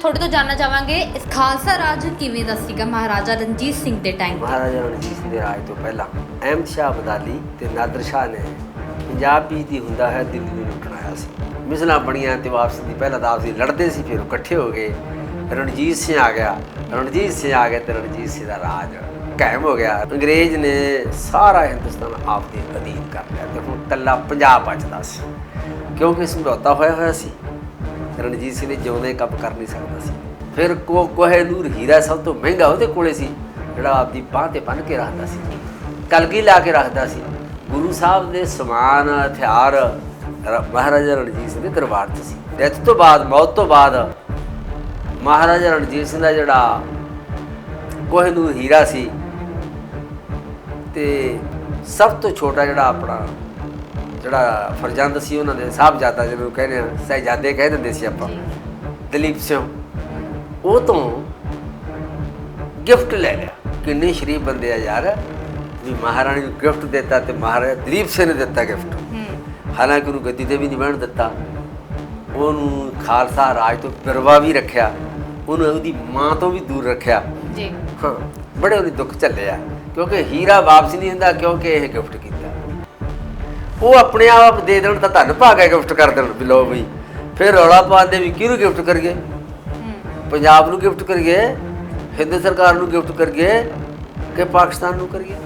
ਤੁਹਾਡੇ ਤੋਂ ਜਾਨਣਾ ਚਾਹਾਂਗੇ, ਇਸ ਖਾਲਸਾ ਰਾਜ ਕਿਵੇਂ ਦਾ ਸੀਗਾ? ਮਹਾਰਾਜਾ ਰਣਜੀਤ ਸਿੰਘ ਦੇ ਟਾਈਮ ਮਹਾਰਾਜਾ ਰਣਜੀਤ ਸਿੰਘ ਦੇ ਰਾਜ ਤੋਂ ਪਹਿਲਾਂ ਅਹਿਮਦ ਸ਼ਾਹ ਅਬਦਾਲੀ ਤੇ ਨਾਦਰ ਸ਼ਾਹ ਨੇ ਪੰਜਾਬ ਵੀ ਦੀ ਹੁੰਦਾ ਹੈ, ਦਿੱਲੀ ਨੂੰ ਲੁੱਟਣ ਆਇਆ ਸੀ। ਮਿਸਲਾਂ ਬਣੀਆਂ ਤੇ ਵਾਪਸ ਦੀ ਪਹਿਲਾਂ ਤਾਂ ਆਪਸੀ ਲੜਦੇ ਸੀ, ਫਿਰ ਉਹ ਇਕੱਠੇ ਹੋ ਗਏ। ਰਣਜੀਤ ਸਿੰਘ ਆ ਗਿਆ। ਰਣਜੀਤ ਸਿੰਘ ਆ ਗਿਆ ਤੇ ਰਣਜੀਤ ਸਿੰਘ ਦਾ ਰਾਜ ਕਾਇਮ ਹੋ ਗਿਆ। ਅੰਗਰੇਜ਼ ਨੇ ਸਾਰਾ ਹਿੰਦੁਸਤਾਨ ਆਪਦੇ ਅਧੀਨ ਕਰ ਲਿਆ ਤੇ ਹੁਣ ਕੱਲਾ ਪੰਜਾਬ ਬਚਦਾ ਸੀ। ਕਿਉਂਕਿ ਸਮਝੌਤਾ ਹੋਇਆ ਹੋਇਆ ਸੀ ਰਣਜੀਤ ਸਿੰਘ ਨੇ ਜਿਉਂਦੇ ਕੱਪ ਕਰ ਨਹੀਂ ਸਕਦਾ ਸੀ। ਫਿਰ ਕੋ ਕੋਹੇ ਕੋਹੇਨੂਰ ਹੀਰਾ ਸਭ ਤੋਂ ਮਹਿੰਗਾ ਉਹਦੇ ਕੋਲੇ ਸੀ, ਜਿਹੜਾ ਆਪਦੀ ਬਾਹ ਤੇ ਬੰਨ ਕੇ ਰੱਖਦਾ ਸੀ। ਕਲਗੀ ਲਾ ਕੇ ਰੱਖਦਾ ਸੀ। ਗੁਰੂ ਸਾਹਿਬ ਦੇ ਸਮਾਨ, ਹਥਿਆਰ, ਰ- ਮਹਾਰਾਜਾ ਰਣਜੀਤ ਸਿੰਘ ਦੇ ਦਰਬਾਰ 'ਚ ਸੀ। ਡੈਥ ਤੋਂ ਬਾਅਦ, ਮੌਤ ਤੋਂ ਬਾਅਦ ਮਹਾਰਾਜਾ ਰਣਜੀਤ ਸਿੰਘ ਦਾ ਜਿਹੜਾ ਕੋਹੇਨੂਰ ਹੀਰਾ ਸੀ, ਤੇ ਸਭ ਤੋਂ ਛੋਟਾ ਜਿਹੜਾ ਆਪਣਾ ਜਿਹੜਾ ਫਰਜ਼ੰਦ ਸੀ ਉਹਨਾਂ ਦੇ ਸਾਹਿਬਜ਼ਾਦਾ ਜਿਹਨੂੰ ਕਹਿੰਦੇ ਆ ਸਹਿਜਾਦੇ ਕਹਿ ਦਿੰਦੇ ਸੀ ਆਪਾਂ। ਦਲੀਪ ਸਿੰਘ ਉਹ ਤੋਂ ਗਿਫਟ ਲੈ ਲਿਆ। ਕਿੰਨੇ ਸ਼ਰੀਫ ਬੰਦੇ ਆ ਯਾਰ ਵੀ ਮਹਾਰਾਣੀ ਨੂੰ ਗਿਫਟ ਦਿੱਤਾ ਤੇ ਮਹਾਰਾਜਾ ਦਲੀਪ ਸਿੰਘ ਨੇ ਦਿੱਤਾ ਗਿਫਟ। ਹਾਲਾਂਕਿ ਉਹਨੂੰ ਗੱਦੀ ਤੇ ਵੀ ਨਹੀਂ ਬਹਿਣ ਦਿੱਤਾ। ਉਹਨੂੰ ਖਾਲਸਾ ਰਾਜ ਤੋਂ ਬਿਰਵਾ ਵੀ ਰੱਖਿਆ। ਉਹਨੂੰ ਉਹਦੀ ਮਾਂ ਤੋਂ ਵੀ ਦੂਰ ਰੱਖਿਆ। ਜੀ। ਹਾਂ ਬੜੇ ਉਹਨੇ ਦੁੱਖ ਝੱਲਿਆ ਕਿਉਂਕਿ ਹੀਰਾ ਵਾਪਸ ਨਹੀਂ ਹੁੰਦਾ ਕਿਉਂਕਿ ਇਹ ਗਿਫਟ ਉਹ ਆਪਣੇ ਆਪ ਦੇ ਦੇਣ ਤਾਂ ਧੰਨ ਪਾ ਕੇ ਗਿਫਟ ਕਰ ਦੇਣ ਵੀ ਲਓ ਬਈ। ਫਿਰ ਰੌਲਾ ਪਾਉਂਦੇ ਵੀ ਕਿਹਨੂੰ ਗਿਫਟ ਕਰੀਏ? ਪੰਜਾਬ ਨੂੰ ਗਿਫਟ ਕਰੀਏ? ਹਿੰਦ ਸਰਕਾਰ ਨੂੰ ਗਿਫਟ ਕਰੀਏ ਕਿ ਪਾਕਿਸਤਾਨ ਨੂੰ ਕਰੀਏ?